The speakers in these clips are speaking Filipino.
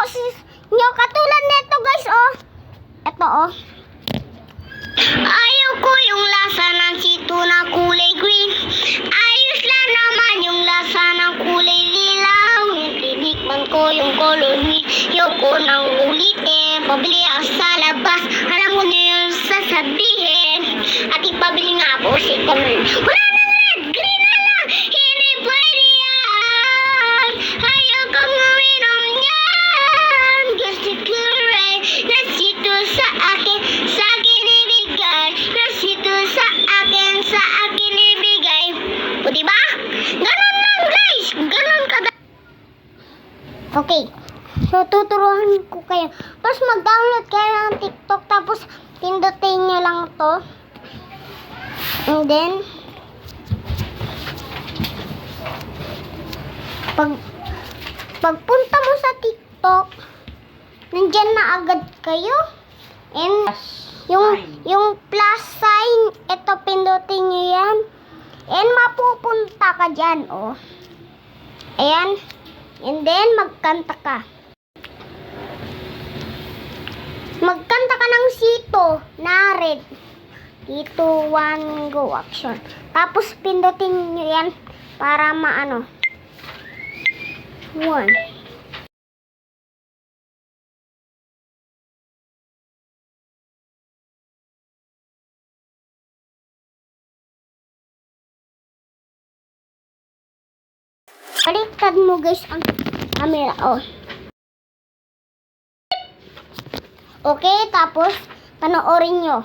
boses nyo. Katulad nito guys, oh. Ito, oh. Ayaw yung lasa ng sito na kulay green. Ayos lang naman yung lasa ng kulay lila. Tinitikman ko yung color green. Yoko nang ulitin. Pabili Okay. So, tuturuan ko kayo. Tapos, mag-download kayo ng TikTok. Tapos, pindutin nyo lang to. And then, pag, pagpunta mo sa TikTok, nandyan na agad kayo. And, yung, yung plus sign, ito, pindutin nyo yan. And, mapupunta ka dyan, oh. Ayan. And then, magkanta ka. Magkanta ka ng sito na red. Dito, one, go, action. Tapos, pindutin nyo yan para maano. One. Baliktad mo guys ang camera. Oh. Okay, tapos panoorin nyo.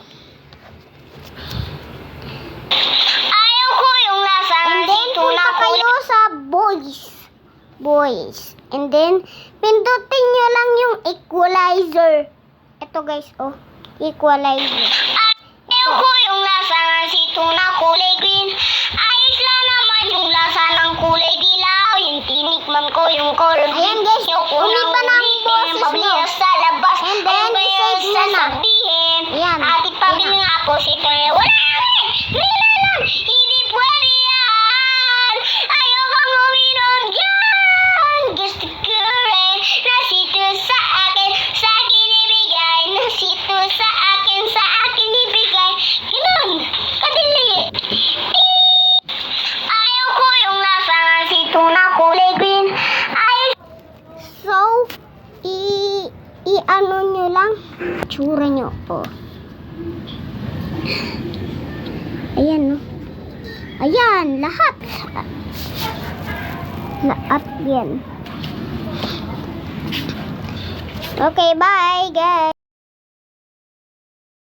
Ayaw ko yung nasa And then, punta kayo sa boys. Boys. And then, pindutin nyo lang yung equalizer. Ito guys, oh. Equalizer. Ayaw ng sito na kulay green. Ayaw So, i i-ano nyo lang tsura nyo. Oh. Ayan, no. Ayan, lahat. Lahat yan. Okay, bye, guys.